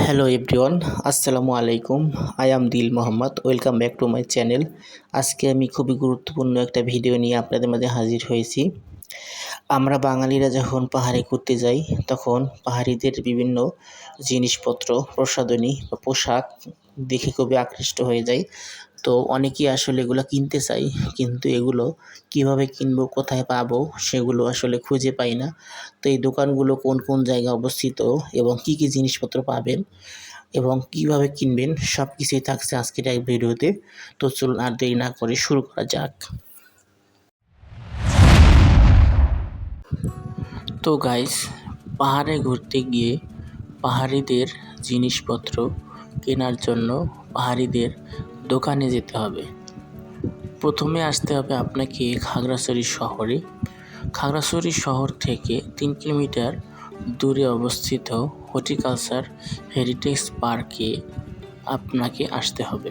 Hello everyone আসসালামু আলাইকুম I am Dil Mohammad welcome back to my channel আজকে আমি খুবই গুরুত্বপূর্ণ একটা ভিডিও নিয়ে আপনাদের মাঝে হাজির হয়েছি। আমরা বাঙালিরা যখন পাহাড়ে ঘুরতে যাই, তখন পাহাড়িদের বিভিন্ন জিনিসপত্র, প্রসাধনী বা পোশাক দেখে খুবই আকৃষ্ট হয়ে যাই। তো অনেকেই আসলে এগুলো কিনতে চাই কিন্তু এগুলো কীভাবে কিনবো, কোথায় পাবো, সেগুলো আসলে খুঁজে পাই না। তো এই দোকানগুলো কোন কোন জায়গায় অবস্থিত এবং কি কি জিনিসপত্র পাবেন এবং কীভাবে কিনবেন সব কিছুই থাকছে আজকের এক ভিডিওতে। তো চলুন আর দেরি না করে শুরু করা যাক। তো গাইস পাহাড়ে ঘুরতে গিয়ে পাহাড়িদের জিনিসপত্র কেনার জন্য পাহাড়িদের দোকানে যেতে হবে। প্রথমে আসতে হবে আপনাকে খাগড়াছড়ি শহরে। খাগড়াছড়ি শহর থেকে তিন কিলোমিটার দূরে অবস্থিত হর্টিকালচার হেরিটেজ পার্কে আপনাকে আসতে হবে।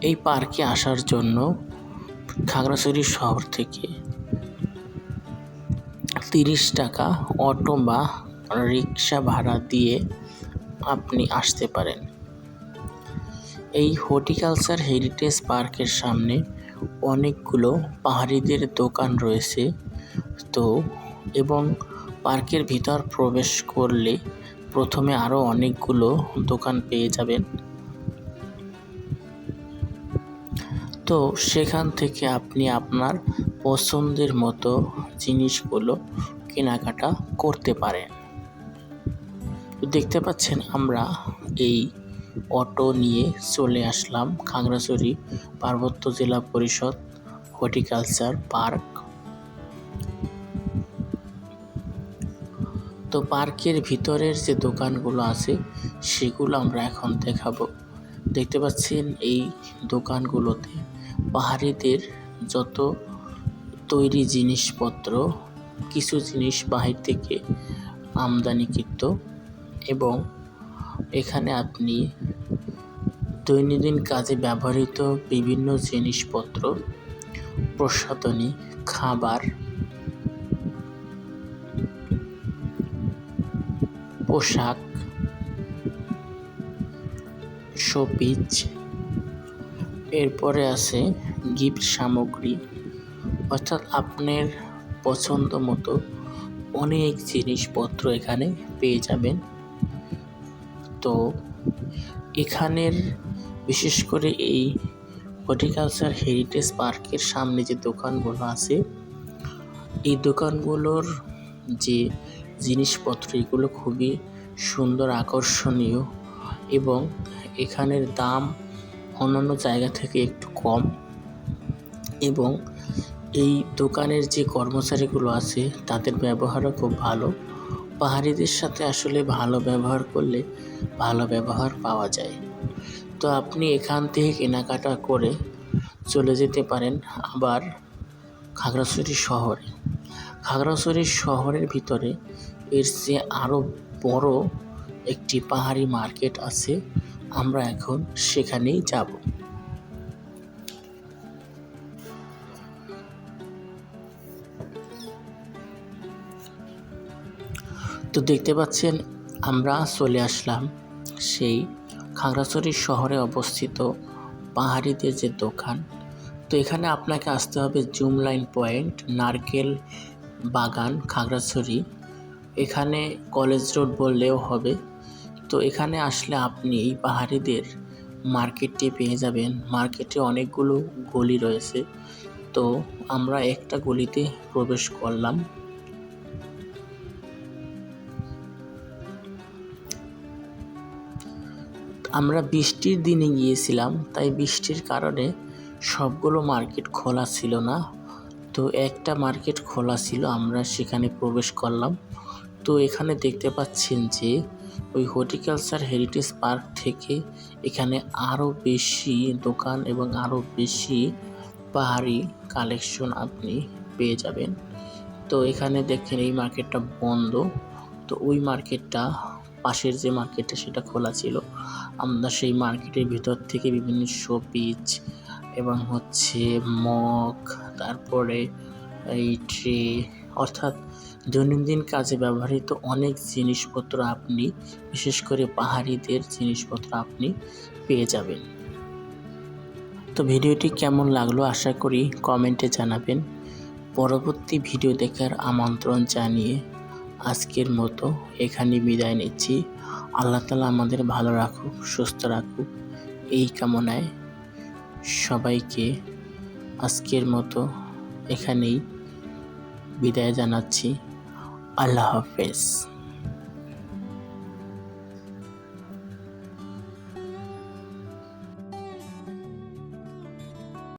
এই পার্কে আসার জন্য খাগড়াছড়ি শহর থেকে তিরিশ টাকা অটো বা রিক্সা ভাড়া দিয়ে আপনি আসতে পারেন। এই হর্টিকালচার হেরিটেজ পার্কের সামনে অনেকগুলো পাহাড়িদের দোকান রয়েছে। তো, এবং পার্কের ভিতর প্রবেশ করলে প্রথমে আরও অনেকগুলো দোকান পেয়ে যাবেন। তো, সেখান থেকে আপনি আপনার পছন্দের মতো জিনিসগুলো কেনাকাটা করতে পারেন। দেখতে পাচ্ছেন আমরা এই অটো নিয়ে চলে আসলাম খাগড়াছড়ি পার্বত্য জেলা পরিষদ হর্টিকালচার পার্ক। তো পার্কের ভিতরের যে দোকানগুলো আছে, সেগুলো আমরা এখন দেখাবো। দেখতে পাচ্ছেন এই দোকানগুলোতে পাহাড়িদের যত তৈরি জিনিসপত্র, কিছু জিনিস বাহির থেকে আমদানিকৃত এবং এখানে আপনি দৈনন্দিন কাজে ব্যবহৃত বিভিন্ন জিনিসপত্র, প্রসাধনী, খাবার, পোশাক শোপিচ এরপরে আছে গিফট সামগ্রী। অর্থাৎ আপনার পছন্দ মতো অনেক জিনিসপত্র এখানে পেয়ে যাবেন। তো এখানের বিশেষ করে এই হর্টিকালচার হেরিটেজ পার্কের সামনে যে দোকানগুলো আছে, এই দোকানগুলোর যে জিনিসপত্র, এগুলো খুবই সুন্দর, আকর্ষণীয় এবং এখানের দাম অন্যান্য জায়গা থেকে একটু কম এবং এই দোকানের যে কর্মচারীগুলো আছে, তাদের ব্যবহারও খুব ভালো। পাহাড়িদের সাথে আসলে ভালো ব্যবহার করলে ভালো ব্যবহার পাওয়া যায়। তো আপনি এখান থেকে কেনাকাটা করে চলে যেতে পারেন আবার খাগড়াছড়ি শহরে। খাগড়াছড়ি শহরের ভিতরে এর চেয়ে আরও বড় একটি পাহাড়ি মার্কেট আছে। আমরা এখন সেখানেই যাব। তো দেখতে পাচ্ছেন, আমরা চলে আসলাম সেই খাগড়াছড়ি শহরে অবস্থিত পাহাড়িদের যে দোকান। তো এখানে আপনাকে আসতে হবে জুম লাইন পয়েন্ট, নারকেল বাগান, খাগড়াছড়ি। এখানে কলেজ রোড বললেও হবে। তো এখানে আসলে আপনি এই পাহাড়িদের মার্কেটটি পেয়ে যাবেন। মার্কেটে অনেকগুলো গলি রয়েছে। তো আমরা একটা গলিতে প্রবেশ করলাম। আমরা বৃষ্টির দিনে গিয়েছিলাম, তাই বৃষ্টির কারণে সবগুলো মার্কেট খোলা ছিল না। তো একটা মার্কেট খোলা ছিল, আমরা সেখানে প্রবেশ করলাম। তো এখানে দেখতে পাচ্ছেন যে ওই হর্টিকালচার হেরিটেজ পার্ক থেকে এখানে আরও বেশি দোকান এবং আরও বেশি পাহাড়ি কালেকশন আপনি পেয়ে যাবেন। তো এখানে দেখেন এই মার্কেটটা বন্ধ। তো ওই মার্কেটটা পাশের যে মার্কেটটা সেটা খোলা ছিল। আমরা সেই মার্কেটের ভিতর থেকে বিভিন্ন শোপিচ এবং হচ্ছে মগ, তারপরে এই ট্রে, অর্থাৎ দৈনন্দিন কাজে ব্যবহৃত অনেক জিনিসপত্র আপনি, বিশেষ করে পাহাড়িদের জিনিসপত্র আপনি পেয়ে যাবেন। তো ভিডিওটি কেমন লাগল আশা করি কমেন্টে জানাবেন। পরবর্তী ভিডিও দেখার আমন্ত্রণ জানিয়ে আজকের মতো এখানে বিদায় নিচ্ছি। আল্লাহ তালা আমাদের ভালো রাখুক, সুস্থ রাখুক। এই কামনায় সবাইকে আজকের মতো এখানেই বিদায় জানাচ্ছি। আল্লাহ হাফেজ।